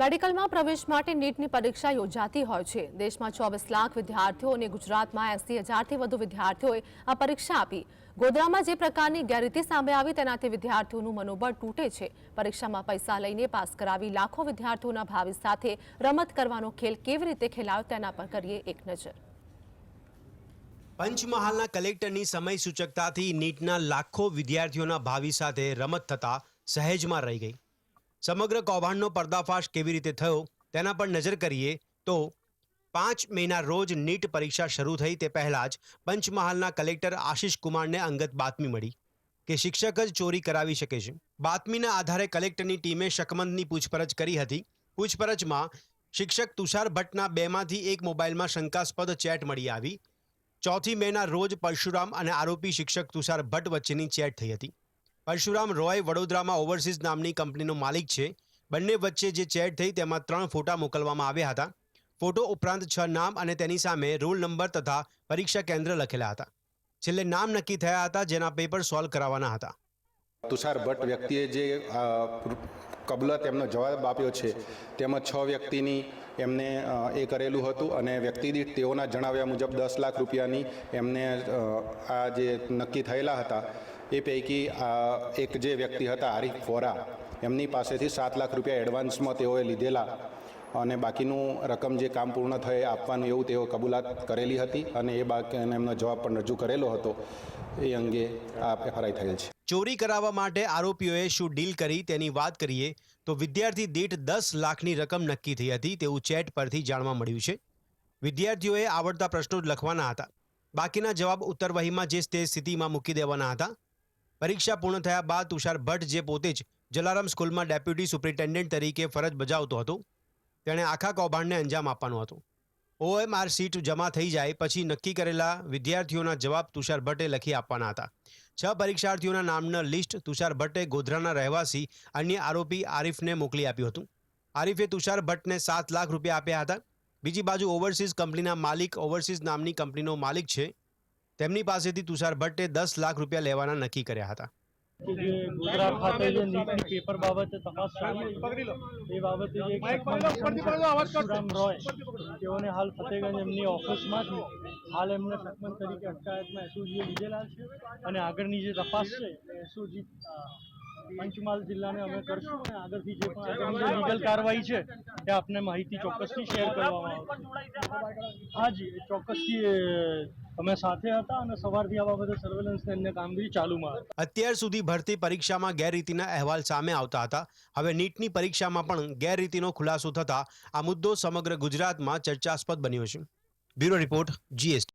મેડિકલમાં પ્રવેશ માટે નીટની પરીક્ષા યોજાતી હોય છે. દેશમાં ચોવીસ લાખ વિદ્યાર્થીઓ અને ગુજરાતમાં એસી હજારથી વધુ વિદ્યાર્થીઓએ આ પરીક્ષા આપી. ગોધરામાં જે પ્રકારની ગેરરીતિ સામે આવી તેનાથી વિદ્યાર્થીઓનું મનોબળ તૂટે છે. પરીક્ષામાં પૈસા લઈને પાસ કરાવી લાખો વિદ્યાર્થીઓના ભાવિ સાથે રમત કરવાનો ખેલ કેવી રીતે ખેલાયો તેના પર કરીએ એક નજર. પંચમહાલના કલેક્ટરની સમય સૂચકતાથી નીટના લાખો વિદ્યાર્થીઓના ભાવિ સાથે રમત થતા સહેજમાં રહી ગઈ. સમગ્ર કૌભાંડનો પર્દાફાશ કેવી રીતે થયો તેના પર નજર કરીએ તો પાંચ મેના રોજ નીટ પરીક્ષા શરૂ થઈ તે પહેલા જ પંચમહાલના કલેક્ટર આશિષ કુમારને અંગત બાતમી મળી કે શિક્ષક જ ચોરી કરાવી શકે છે. બાતમીના આધારે કલેક્ટરની ટીમે શકમંદની પૂછપરછ કરી હતી. પૂછપરછમાં શિક્ષક તુષાર ભટ્ટના બેમાંથી એક મોબાઈલમાં શંકાસ્પદ ચેટ મળી આવી. ચોથી મેના રોજ પરશુરામ અને આરોપી શિક્ષક તુષાર ભટ્ટ વચ્ચેની ચેટ થઈ હતી. પરશુરામ રોય વડોદરામાં ઓવરસીઝ નામની કંપનીનો માલિક છે. બંને વચ્ચે જે ચેટ થઈ તેમાં ત્રણ ફોટા મોકલવામાં આવ્યા હતા. ફોટો ઉપરાંત છ નામ અને તેની સામે રોલ નંબર તથા પરીક્ષા કેન્દ્ર લખેલા હતા. છેલ્લે નામ નક્કી થયા હતા જેના પેપર સોલ્વ કરાવવાના હતા. તુષાર ભટ્ટ વ્યક્તિએ જે કબલત એમનો જવાબ આપ્યો છે, તેમાં છ વ્યક્તિની એમને એ કરેલું હતું અને વ્યક્તિ દીઠ તેઓના જણાવ્યા મુજબ દસ લાખ રૂપિયાની એમને આ જે નક્કી થયેલા હતા એ પૈકી એક જે વ્યક્તિ હતા હરીફ ફોરા એમની પાસેથી સાત લાખ રૂપિયા એડવાન્સમાં તેઓએ લીધેલા અને બાકીનું રકમ જે કામ પૂર્ણ થયે આપવાનું એવું તેઓ કબૂલાત કરેલી હતી અને એ બાકી, અને એમનો જવાબ પણ રજૂ કરેલો હતો. એ અંગે આ એફઆરઆઈ થયેલ છે. ચોરી કરાવવા માટે આરોપીઓએ શું ડીલ કરી તેની વાત કરીએ તો વિદ્યાર્થી દીઠ દસ લાખની રકમ નક્કી થઈ હતી તેવું ચેટ પરથી જાણવા મળ્યું છે. વિદ્યાર્થીઓએ આવડતા પ્રશ્નો જ લખવાના હતા. બાકીના જવાબ ઉત્તરવહીમાં જે તે સ્થિતિમાં મૂકી દેવાના હતા. પરીક્ષા પૂર્ણ થયા બાદ તુષાર ભટ્ટ જે પોતે જ જલારામ સ્કૂલમાં ડેપ્યુટી સુપ્રિન્ટેન્ડન્ટ તરીકે ફરજ બજાવતો હતો, તેણે આખા કૌભાંડને અંજામ આપવાનું હતું. ઓએમઆર સીટ જમા થઈ જાય પછી નક્કી કરેલા વિદ્યાર્થીઓના જવાબ તુષાર ભટ્ટે લખી આપવાના હતા. છ પરીક્ષાર્થીઓના નામના લિસ્ટ તુષાર ભટ્ટે ગોધરાના રહેવાસી અન્ય આરોપી આરિફને મોકલી આપ્યું હતું. આરિફે તુષાર ભટ્ટને સાત લાખ રૂપિયા આપ્યા હતા. બીજી બાજુ ઓવરસીઝ કંપનીના માલિક, ઓવરસીઝ નામની કંપનીનો માલિક છે તેમની પાસેથી તુષાર ભટ્ટે દસ લાખ રૂપિયા લેવાના નક્કી કર્યા હતા. ગુજરાત ખાતે જે નીટની પેપર બાબતે તપાસ ચાલી એ બાબતે રોય તેઓને હાલ ફતેગંજ એમની ઓફિસમાંથી હાલ એમને તરીકે અટકાયતમાં એસઓજીએ લીધેલા છે. અને આગળની જે તપાસ છે એસઓજી પંચમહાલ જિલ્લાને અમે કરશું અને આગળથી જે પણ લીગલ કાર્યવાહી છે તે આપને માહિતી ચોક્કસથી શેર કરવામાં આવશે. હાજી એ ચોક્કસથી અમે સાથે હતા અને સવારથી આ બાબતે સર્વેલન્સ અન્ય કામગીરી ચાલુમાં હતી. અત્યાર સુધી ભરતી પરીક્ષામાં ગેરરીતિના અહેવાલ સામે આવતા હતા. હવે નીટની પરીક્ષામાં પણ ગેરરીતિનો ખુલાસો થતા આ મુદ્દો સમગ્ર ગુજરાતમાં ચર્ચાસ્પદ બન્યો છે. Bureau report GST